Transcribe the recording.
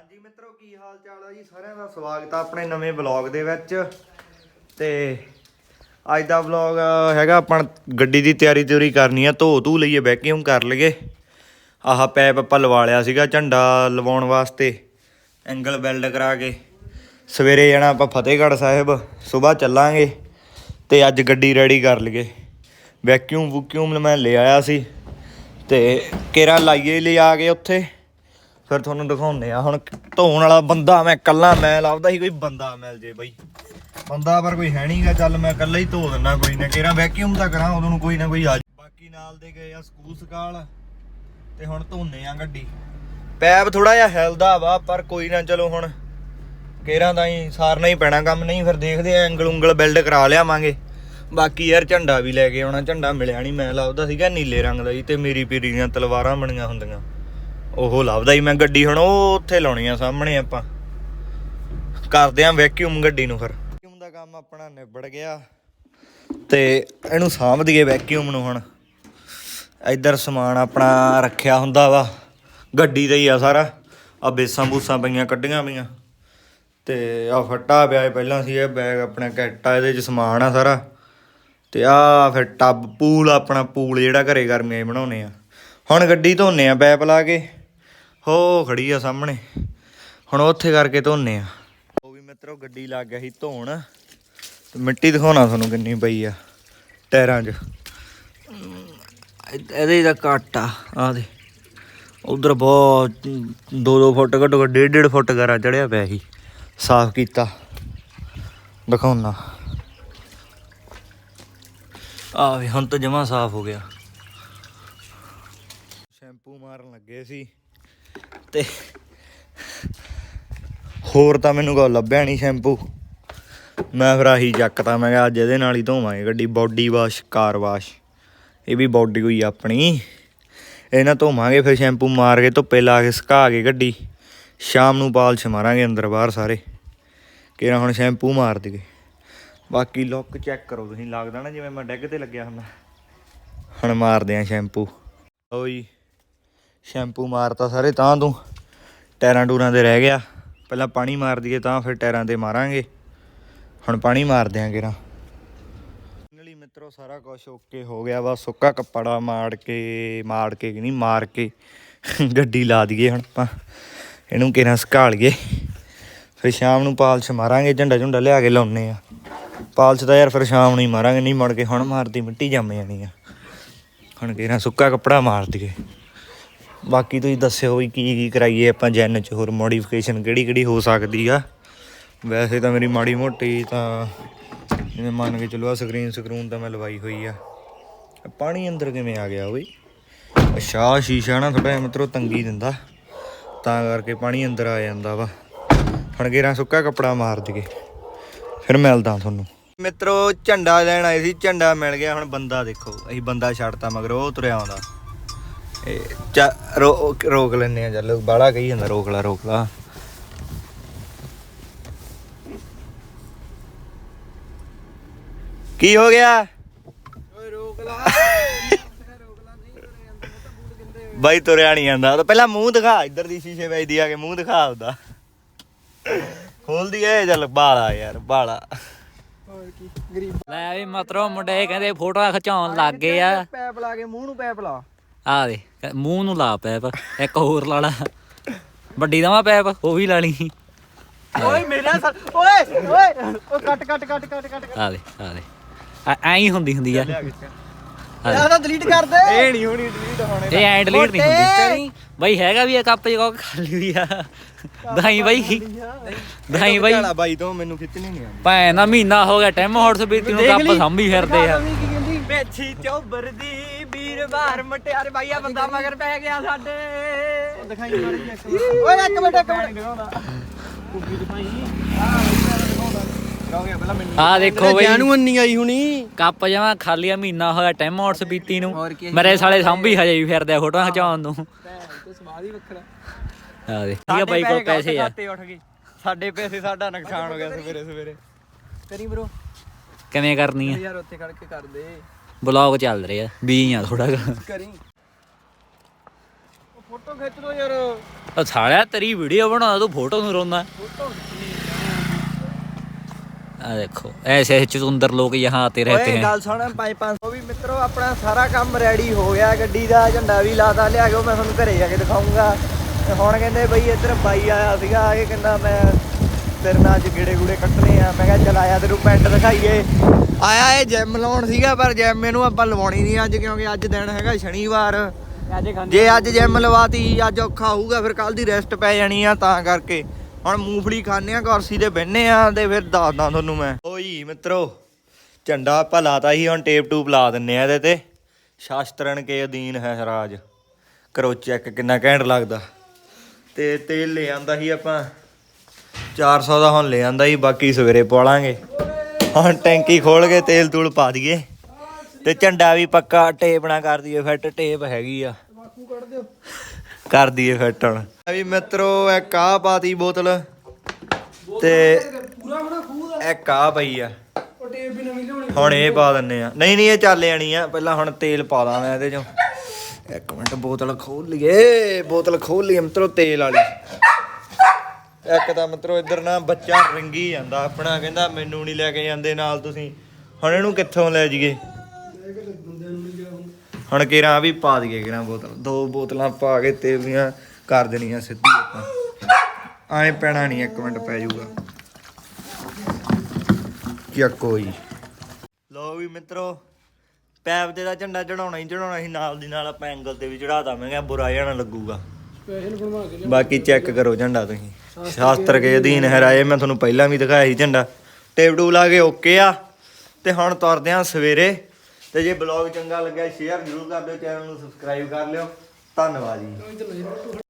ਹਾਂਜੀ ਮਿੱਤਰੋ, ਕੀ ਹਾਲ ਚਾਲ ਆ ਜੀ? ਸਾਰਿਆਂ ਦਾ ਸਵਾਗਤ ਆ ਆਪਣੇ ਨਵੇਂ ਵਲੌਗ ਦੇ ਵਿੱਚ। ਤੇ ਅੱਜ ਦਾ ਵਲੌਗ ਹੈਗਾ, ਆਪਾਂ ਗੱਡੀ ਦੀ ਤਿਆਰੀ ਤਿਉਰੀ ਕਰਨੀ ਆ। ਧੋ ਧੂ ਲਈਏ ਵੈਕਿਊਮ ਕਰ ਲਈਏ। ਆਹ ਪੈਪ ਆਪਾਂ ਲਵਾ ਲਿਆ ਸੀਗਾ, ਝੰਡਾ ਲਵਾਉਣ ਵਾਸਤੇ। ਐਂਗਲ ਵੈਲਡ ਕਰਾ ਕੇ। ਸਵੇਰੇ ਜਾਣਾ ਆਪਾਂ ਫਤਿਹਗੜ੍ਹ ਸਾਹਿਬ, ਸਵੇਰ ਚੱਲਾਂਗੇ ਤੇ ਅੱਜ ਗੱਡੀ ਰੈਡੀ ਕਰ ਲਈਏ। ਵੈਕਿਊਮ ਵੂਕਿਊਮ ਮੈਂ ਲੈ ਆਇਆ ਸੀ ਤੇ ਕੇਰਾ ਲਾਈਏ ਲਿਆ ਕੇ ਉੱਥੇ। ਫਿਰ ਤੁਹਾਨੂੰ ਦਿਖਾਉਂਦੇ ਆ। ਹੁਣ ਧੋਣ ਵਾਲਾ ਬੰਦਾ ਮੈਂ ਕੱਲਾ ਮੈਂ ਲੱਭਦਾ ਸੀ ਕੋਈ ਬੰਦਾ ਮਿਲ ਜੇ ਬਈ। ਬੰਦਾ ਪਰ ਕੋਈ ਹੈ ਨਹੀਂਗਾ ਚੱਲ ਮੈਂ ਕੱਲਾ ਹੀ ਧੋ ਦਿੰਦਾ ਕੋਈ ਨਾ। ਕਿਹੜਾ ਵੈਕਿਊਮ ਤਾਂ ਕਰਾਂ, ਉਦੋਂ ਨੂੰ ਕੋਈ ਨਾ ਕੋਈ ਆ ਬਾਕੀ ਨਾਲ ਦੇ ਗਏ ਆ ਸਕੂਲ ਸਕਾਲ ਤੇ ਹੁਣ ਧੋਨੇ ਆ ਗੱਡੀ। ਪੈਪ ਥੋੜਾ ਜਿਹਾ ਹਿਲਦਾ ਵਾ, ਪਰ ਕੋਈ ਨਾ ਚਲੋ ਹੁਣ ਕੇਰਾਂ ਦਾ ਹੀ ਸਾਰਨਾ ਹੀ ਪੈਣਾ ਕੰਮ। ਨਹੀਂ ਫਿਰ ਦੇਖਦੇ ਆ ਐਂਗਲ ਉਂਗਲ ਬਿਲਡ ਕਰਾ ਲਿਆਵਾਂਗੇ। ਬਾਕੀ ਯਾਰ ਝੰਡਾ ਵੀ ਲੈ ਕੇ ਆਉਣਾ, ਝੰਡਾ ਮਿਲਿਆ ਨਹੀਂ ਮੈਂ ਲੱਭਦਾ ਸੀਗਾ ਨੀਲੇ ਰੰਗ ਦਾ ਜੀ, ਤੇ ਮੇਰੀ ਪੀਰੀ ਦੀਆਂ ਤਲਵਾਰਾਂ ਬਣੀਆਂ ਹੁੰਦੀਆਂ। ਉਹ ਲੱਭਦਾ ਹੀ ਮੈਂ ਗੱਡੀ ਹੁਣ, ਉਹ ਉੱਥੇ ਲਾਉਣੀ ਆ, ਸਾਹਮਣੇ ਆਪਾਂ। ਕਰਦੇ ਆਂ ਵੈਕਿਊਮ ਗੱਡੀ ਨੂੰ ਫਿਰ। ਵੈਕਿਊਮ ਦਾ ਕੰਮ ਆਪਣਾ ਨਿਬੜ ਗਿਆ। ਤੇ ਇਹਨੂੰ ਸਾਂਭ ਦਈਏ ਵੈਕਿਊਮ ਨੂੰ ਹੁਣ। ਇੱਧਰ ਸਮਾਨ ਆਪਣਾ ਰੱਖਿਆ ਹੁੰਦਾ ਵਾ, ਗੱਡੀ ਦਾ ਹੀ ਆ ਸਾਰਾ। ਆ ਬੇਸਾਂ ਬੂਸਾਂ ਪਈਆਂ, ਕੱਢੀਆਂ ਪਈਆਂ। ਤੇ ਆ ਫੱਟਾ ਪਿਆ ਪਹਿਲਾਂ ਸੀ, ਇਹ ਬੈਗ ਆਪਣਾ ਕੈਟਾ ਇਹਦੇ ਚ ਸਮਾਨ ਆ ਸਾਰਾ। ਤੇ ਆ ਫਿਰ ਟੱਬ, ਪੂਲ ਆਪਣਾ ਪੂਲ ਜਿਹੜਾ ਘਰੇ ਗਰਮੀਆਂ 'ਚ ਬਣਾਉਨੇ ਆ। ਹੁਣ ਗੱਡੀ ਧੋਨੇ ਆ ਪੈਪ ਲਾ ਕੇ। ਹੋ ਖੜੀ ਆ ਸਾਹਮਣੇ। ਹੁਣ ਉੱਥੇ ਕਰਕੇ ਧੋਨੇ ਆ। ਉਹ ਵੀ ਮਿੱਤਰੋ ਗੱਡੀ ਲੱਗ ਗਿਆ ਸੀ ਧੋਣ। ਤੇ ਮਿੱਟੀ ਦਿਖਾਉਣਾ ਤੁਹਾਨੂੰ ਕਿੰਨੀ ਪਈ ਆ ਟਾਇਰਾਂ 'ਚ। ਇਹ- ਇਹਦੇ ਦਾ ਆ ਆ ਦੇ। ਉਧਰ ਬਹੁਤ 2-2 ਫੁੱਟ ਘੱਟੋ ਘੱਟ 1.5 ਫੁੱਟ ਗਰਾ ਚੜਿਆ ਪਿਆ ਸੀ। ਸਾਫ਼ ਕੀਤਾ। ਦਿਖਾਉਣਾ ਆ ਵੀ ਹੁਣ ਤਾਂ ਜਮਾ ਸਾਫ਼ ਹੋ ਗਿਆ। ਸ਼ੈਂਪੂ ਮਾਰਨ ਲੱਗੇ ਸੀ। ਤੇ ਹੋਰ ਤਾਂ ਮੈਨੂੰ ਕੋਈ ਲੱਭਿਆ ਨਹੀਂ ਸ਼ੈਂਪੂ। ਮੈਂ ਫਿਰ ਆਹੀ ਚੱਕਤਾ, ਮੈਂ ਕਿਹਾ ਅੱਜ ਇਹਦੇ ਨਾਲ ਹੀ ਧੋਵਾਂਗੇ ਗੱਡੀ ਬਾਡੀ ਵਾਸ਼ ਕਾਰ ਵਾਸ਼ ਇਹ ਵੀ ਬਾਡੀ ਹੋਈ ਆਪਣੀ। ਇਹ ਨਾ ਧੋਵਾਂਗੇ, ਫਿਰ ਸ਼ੈਂਪੂ ਮਾਰ ਕੇ ਧੁੱਪੇ ਲਾ ਕੇ ਸੁਕਾ ਕੇ ਗੱਡੀ। ਸ਼ਾਮ ਨੂੰ ਪਾਲਸ਼ ਮਾਰਾਂਗੇ ਅੰਦਰ ਬਾਹਰ ਸਾਰੇ। ਕਿਹੜਾ ਹੁਣ ਸ਼ੈਂਪੂ ਮਾਰ ਦਈਏ। ਬਾਕੀ ਲੁੱਕ ਚੈੱਕ ਕਰੋ ਤੁਸੀਂ, ਲੱਗਦਾ ਨਾ ਜਿਵੇਂ ਮੈਂ ਡੈਗ ਤੇ ਲੱਗਿਆ ਹੁੰਦਾ। ਹੁਣ ਮਾਰਦੇ ਆ ਸ਼ੈਂਪੂ। ਲਓ ਜੀ। ਸ਼ੈਂਪੂ ਮਾਰਤਾ ਸਾਰੇ ਤਾਂ ਤੂੰ। ਟਾਇਰਾਂ ਟੂਰਾਂ ਤੇ ਰਹਿ ਗਿਆ। ਪਹਿਲਾਂ ਪਾਣੀ ਮਾਰ ਦਈਏ ਤਾਂ ਫਿਰ ਟਾਇਰਾਂ ਤੇ ਮਾਰਾਂਗੇ। ਹੁਣ ਪਾਣੀ ਮਾਰਦੇ ਆਂ ਕਿਰਾ ਫਾਈਨਲੀ ਮਿੱਤਰੋ, ਸਾਰਾ ਕੁਝ ਓਕੇ ਹੋ ਗਿਆ। ਵਾ ਸੁੱਕਾ ਕੱਪੜਾ ਮਾਰ ਕੇ ਮਾਰ ਕੇ ਕਿ ਨਹੀਂ, ਮਾਰ ਕੇ ਗੱਡੀ ਲਾ ਦਈਏ ਹੁਣ ਆਪਾਂ। ਇਹਨੂੰ ਕਿਰਾ ਸੁਕਾ ਲਈਏ ਫਿਰ ਸ਼ਾਮ ਨੂੰ ਪਾਲਸ਼ ਮਾਰਾਂਗੇ, ਝੰਡਾ ਝੁੰਡਾ ਲਿਆ ਕੇ ਲਾਉਨੇ ਆ। ਪਾਲਸ਼ ਤਾਂ ਯਾਰ ਫਿਰ ਸ਼ਾਮ ਨੂੰ ਹੀ ਮਾਰਾਂਗੇ, ਨਹੀਂ ਮੁੜ ਕੇ ਹੁਣ ਮਾਰਦੀ ਮਿੱਟੀ ਜੰਮ ਜਾਣੀ ਆ। ਹੁਣ ਕਿਹੜਾ ਸੁੱਕਾ ਕੱਪੜਾ ਮਾਰ ਦਈਏ। ਬਾਕੀ ਤੁਸੀਂ ਦੱਸਿਓ ਵੀ ਕੀ ਕੀ ਕਰਾਈਏ ਆਪਾਂ ਜੈਨ ਚ, ਹੋਰ ਮੋਡੀਫਿਕੇਸ਼ਨ ਕਿਹੜੀ ਕਿਹੜੀ ਹੋ ਸਕਦੀ ਆ। ਵੈਸੇ ਤਾਂ ਮੇਰੀ ਮਾੜੀ ਮੋਟੀ ਤਾਂ ਜਿਵੇਂ ਮੰਨ ਕੇ ਚੱਲੋ ਆ ਸਕਰੀਨ ਸਕਰੂਨ ਤਾਂ ਮੈਂ ਲਵਾਈ ਹੋਈ ਆ। ਪਾਣੀ ਅੰਦਰ ਕਿਵੇਂ ਆ ਗਿਆ ਓਏ ਅੱਛਾ ਸ਼ੀਸ਼ਾ ਨਾ ਥੋੜਾ ਜਿਹਾ ਮਿੱਤਰੋ ਤੰਗੀ ਦਿੰਦਾ, ਤਾਂ ਕਰਕੇ ਪਾਣੀ ਅੰਦਰ ਆ ਜਾਂਦਾ ਵਾ। ਹੁਣ ਗੇਰਾਂ ਸੁੱਕਾ ਕੱਪੜਾ ਮਾਰ ਦਈਏ, ਫਿਰ ਮਿਲਦਾ ਤੁਹਾਨੂੰ। ਮਿੱਤਰੋ ਝੰਡਾ ਲੈਣ ਆਏ ਸੀ, ਝੰਡਾ ਮਿਲ ਗਿਆ, ਹੁਣ ਬੰਦਾ ਦੇਖੋ, ਅਸੀਂ ਬੰਦਾ ਛੱਡਤਾ ਮਗਰ, ਉਹ ਤੁਰਿਆ ਆਉਂਦਾ। ਇਹ ਚਾ ਰੋ- ਰੋਕ ਲੈਨੇ ਆ ਚੱਲ ਬਾਲਾ ਕਹੀ ਜਾਂਦਾ ਰੋਕ ਲਾ ਰੋਕ ਲਾ ਕੀ ਹੋ ਗਿਆ? ਓਏ ਰੋਕ ਲਾ ਬਾਈ ਤੁਰਿਆ ਨਹੀਂ ਜਾਂਦਾ ਤਾਂ ਪਹਿਲਾਂ ਮੂੰਹ ਦਿਖਾ ਇੱਧਰ ਦੀ ਸ਼ੀਸ਼ੇ ਵਿੱਚ ਦੀ ਆ ਕੇ ਮੂੰਹ ਦਿਖਾ ਉਹਦਾ ਖੋਲਦੀ ਏ ਚੱਲ ਬਾਲਾ ਯਾਰ ਬਾਲਾ ਹੋਰ ਕੀ ਗਰੀਬ ਲੈ ਵੀ ਮਤਰੋ ਮੁੰਡੇ ਕਹਿੰਦੇ ਫੋਟੋਆਂ ਖਿਚਾਉਣ ਲੱਗ ਗਏ ਆ। ਪੈਪ ਲਾ ਕੇ ਮੂੰਹ ਨੂੰ ਪੈਪ ਲਾ। ਆ ਦੇ ਮੂੰਹ ਨੂੰ ਲਾ ਪੈਪ ਇੱਕ ਹੋਰ ਲਾ ਲਾ। ਵੱਡੀ ਦਵਾ ਪੈਪ ਉਹ ਵੀ ਲਾ ਲਈ। ਓਏ ਮੇਰੇ ਨਾਲ ਓਏ ਓਏ ਓ ਕੱਟ ਕੱਟ ਕੱਟ ਕੱਟ ਕੱਟ ਆ ਦੇ ਆ ਦੇ। ਐ ਐਂ ਹੀ ਹੁੰਦੀ ਹੁੰਦੀ ਆ। ਯਾਰ ਤਾਂ ਡਿਲੀਟ ਕਰ ਦੇ। ਇਹ ਨਹੀਂ ਹੋਣੀ ਡਿਲੀਟ ਹੋਣੇ ਇਹ ਐਂ ਡਿਲੀਟ ਨਹੀਂ ਹੁੰਦੀ। ਬਈ ਹੈਗਾ ਵੀ ਇਹ ਕੱਪ ਜਿਹੜਾ ਖਾਲੀ ਵੀ ਆ। ਦਹਾਈ ਬਈ। ਦਹਾਈ ਬਈ। ਵਾਲਾ ਬਾਈ ਤੋਂ ਮੈਨੂੰ ਖਿੱਚਣੀ ਨਹੀਂ ਆਉਂਦੀ। ਭੈਣ ਦਾ ਮਹੀਨਾ ਹੋ ਗਿਆ ਟੈਮ ਹੌਟਸ ਬੀਤੀ ਨੂੰ ਕੱਪ ਸਾਂਭੀ ਫਿਰਦੇ ਆ। ਕੀ ਕਹਿੰਦੀ? ਮੇਛੀ ਚੋਬਰ ਦੀ ਵੀਰਵਾਰ ਮਟਿਆਰ ਬਾਈਆ ਬੰਦਾ ਮਗਰ ਪੈ ਗਿਆ ਸਾਡੇ। ਦਿਖਾਈ ਮਾਰੀ ਇੱਕ ਵਾਰ। ਓਏ ਇੱਕ ਮਿੰਟ ਇੱਕ ਮਿੰਟ। ਆ ਦੇਖੋ। ਬਈ। ਜਾਨੂ ਅੰਨੀ ਆਈ ਹੁਣੀ। ਕੱਪ ਜਮਾ ਖਾਲੀ ਆ ਮਹੀਨਾ ਹੋਇਆ ਟੈਮ ਹੌਟਸ ਬੀਤੀ ਨੂੰ। ਹੋਰ ਕੀ। ਮੇਰੇ ਸਾਲੇ ਸਾਂਭੀ ਹਜੇ ਵੀ ਫਿਰਦੇ ਆ ਫੋਟੋਆਂ ਖਿਚਾਉਣ ਨੂੰ। ਤੇ ਸਵਾਦ ਹੀ ਵੱਖਰਾ ਆ ਦੇ ਠੀਕ ਆ ਬਾਈ ਕੋਲ ਪੈਸੇ ਆ। ਖਾਤੇ ਉੱਠ ਗਏ ਸਾਡੇ ਪੈਸੇ ਸਾਡਾ ਨੁਕਸਾਨ ਹੋ ਗਿਆ ਸਵੇਰੇ ਸਵੇਰੇ ਕਰੀ ਬ్రో ਕਿਵੇਂ ਕਰਨੀ ਆ? ਯਾਰ ਉੱਥੇ ਖੜ ਕੇ ਕਰ ਦੇ। ਬਲੌਗ ਚੱਲ ਰਿਹਾ। 20 ਆ ਥੋੜਾ ਕਰੀ ਫੋਟੋ ਖਿੱਚ ਦੋ ਯਾਰ। ਉਹ ਸਾਲਿਆ ਤੇਰੀ ਵੀਡੀਓ ਬਣਾ ਤੂੰ ਫੋਟੋ ਨੂੰ ਰੋਣਾ ਆ। ਦੇਖੋ ਐਸੇ ਐਸੇ ਚੁੰਦਰ ਲੋਕ ਯਹਾਂ ਆਤੇ ਰਹਤੇ ਓਏ हैं ਗੱਲ ਸੁਣ 5-500 ਵੀ ਮਿੱਤਰੋ ਆਪਣਾ ਸਾਰਾ ਕੰਮ ਰੈਡੀ ਹੋ ਗਿਆ। ਗੱਡੀ ਦਾ ਝੰਡਾ ਵੀ ਲਾਤਾ ਲਿਆ ਕੇ ਉਹ ਮੈਂ ਤੁਹਾਨੂੰ ਘਰੇ ਜਾ ਕੇ ਦਿਖਾਉਂਗਾ ਤੇ ਹੁਣ ਕਹਿੰਦੇ ਬਈ ਇੱਧਰ ਬਾਈ ਆਇਆ ਸੀਗਾ ਇਹ ਕਹਿੰਦਾ ਮੈਂ ਤੇਰੇ ਨਾਲ ਅੱਜ ਗੇੜੇ ਗੂੜੇ ਕੱਟਣੇ ਆ। ਮੈਂ ਕਿਹਾ ਚਲ ਆਇਆ ਤੈਨੂੰ ਪੈਂਟ ਦਿਖਾਈਏ। ਆਇਆ ਇਹ ਜਿਮ ਲਾਉਣ ਸੀਗਾ ਪਰ ਜਿਮ ਇਹਨੂੰ ਆਪਾਂ ਲਵਾਉਣੀ ਨਹੀਂ ਅੱਜ ਕਿਉਂਕਿ ਅੱਜ ਦਿਨ ਹੈਗਾ ਸ਼ਨੀਵਾਰ। ਜੇ ਅੱਜ ਜਿਮ ਲਵਾਤੀ ਅੱਜ ਔਖਾ ਹੋਊਗਾ ਫਿਰ ਕੱਲ ਦੀ ਰੈਸਟ ਪੈ ਜਾਣੀ ਆ ਤਾਂ ਕਰਕੇ। ਹੁਣ ਮੂੰਗਫਲੀ ਖਾਣੇ ਆ ਕੁਰਸੀ ਤੇ ਬਹਿਨੇ ਆ ਤੇ ਫਿਰ ਦੱਸਦਾ ਤੁਹਾਨੂੰ ਮੈਂ। ਓਈ ਮਿੱਤਰੋ ਝੰਡਾ ਆਪਾਂ ਲਾਤਾ ਸੀ ਹੁਣ ਟੇਪ ਟੂਪ ਲਾ ਦਿੰਨੇ ਆ ਇਹਦੇ ਤੇ। ਸ਼ਾਸਤਰਨ ਕੇ ਅਧੀਨ ਹੈ ਰਾਜ। ਕਰੋ ਚੈੱਕ ਕਿੰਨਾ ਘੈਂਟ ਲੱਗਦਾ। ਤੇ ਤੇਲ ਲੈ ਆਂਦਾ ਸੀ ਆਪਾਂ। 400 ਦਾ ਹੁਣ ਲੈ ਆਂਦਾ ਸੀ ਬਾਕੀ ਸਵੇਰੇ ਪਾਲਾਂਗੇ ਹੁਣ ਟੈਂਕੀ ਖੋਲ ਕੇ ਤੇਲ ਤੂਲ ਪਾ ਦਈਏ। ਤੇ ਝੰਡਾ ਵੀ ਪੱਕਾ ਟੇਪ ਨਾ ਕਰ ਦਈਏ ਫਿੱਟ, ਟੇਪ ਹੈਗੀ ਆ। ਕਰ ਦਈਏ ਫਿੱਟ ਹੁਣ। ਆ ਵੀ ਮਿੱਤਰੋ, ਇੱਕ ਆ ਪਾਤੀ ਬੋਤਲ। ਤੇ ਇਹ ਕਾਹ ਪਈ ਆ। ਹੁਣ ਇਹ ਪਾ ਦਿੰਨੇ ਆ। ਨਹੀਂ ਨਹੀਂ, ਇਹ ਚੱਲ ਜਾਣੀ ਆ। ਪਹਿਲਾਂ ਹੁਣ ਤੇਲ ਪਾ ਦਾਂ ਮੈਂ ਇਹਦੇ ਚੋਂ। ਇੱਕ ਮਿੰਟ, ਬੋਤਲ ਖੋਲ ਲਈਏ। ਬੋਤਲ ਖੋਲ ਲਈ ਮਿੱਤਰੋ, ਤੇਲ ਵਾਲੀ। ਇੱਕ ਤਾਂ ਮਿੱਤਰੋ ਇੱਧਰ ਨਾ ਬੱਚਾ ਰੰਗੀ ਜਾਂਦਾ ਆਪਣਾ ਕਹਿੰਦਾ ਮੈਨੂੰ ਨਹੀਂ ਲੈ ਕੇ ਜਾਂਦੇ ਨਾਲ ਤੁਸੀਂ। ਹੁਣ ਇਹਨੂੰ ਕਿੱਥੋਂ ਲੈ ਜਾਈਏ? ਹੁਣ ਕਿਰਾਂ ਵੀ ਪਾ ਦਈਏ ਕਿਰਾਂ ਬੋਤਲ। ਦੋ ਬੋਤਲਾਂ ਪਾ ਕੇ ਤੇ ਦੀਆਂ ਕਰ ਦੇਣੀਆਂ ਸਿੱਧੀ ਆਪਾਂ। ਐਂ ਪੈਣਾ ਨਹੀਂ ਇੱਕ ਮਿੰਟ ਪੈ ਜਾਊਗਾ। ਕੀ ਕੋਈ ਲੋ ਵੀ ਮਿੱਤਰੋ ਪੈਪ ਤੇ ਦਾ ਝੰਡਾ ਚੜਾਉਣਾ ਹੀ ਚੜਾਉਣਾ ਸੀ ਨਾਲ ਦੀ ਨਾਲ ਆਪਾਂ ਐਂਗਲ ਤੇ ਵੀ ਮੈਂ ਕਿਹਾ ਬੁਰਾ ਜਾਣਾ ਲੱਗੂਗਾ। ਬਾਕੀ ਚੈੱਕ ਕਰੋ ਝੰਡਾ ਤੁਸੀਂ। ਸ਼ਾਸਤਰ ਕੇ ਅਧੀਨ ਹੈ ਰਾਏ, ਮੈਂ ਤੁਹਾਨੂੰ ਪਹਿਲਾਂ ਵੀ ਦਿਖਾਇਆ ਸੀ ਝੰਡਾ। Tape to law K okay ਆ। ਤੇ ਹੁਣ ਤੁਰਦੇ ਆ ਸਵੇਰੇ। ਤੇ ਜੇ ਬਲੌਗ ਚੰਗਾ ਲੱਗਿਆ, ਸ਼ੇਅਰ ਜ਼ਰੂਰ ਕਰ ਦਿਓ, ਚੈਨਲ ਨੂੰ ਸਬਸਕ੍ਰਾਈਬ ਕਰ ਲਿਓ। ਧੰਨਵਾਦ ਜੀ।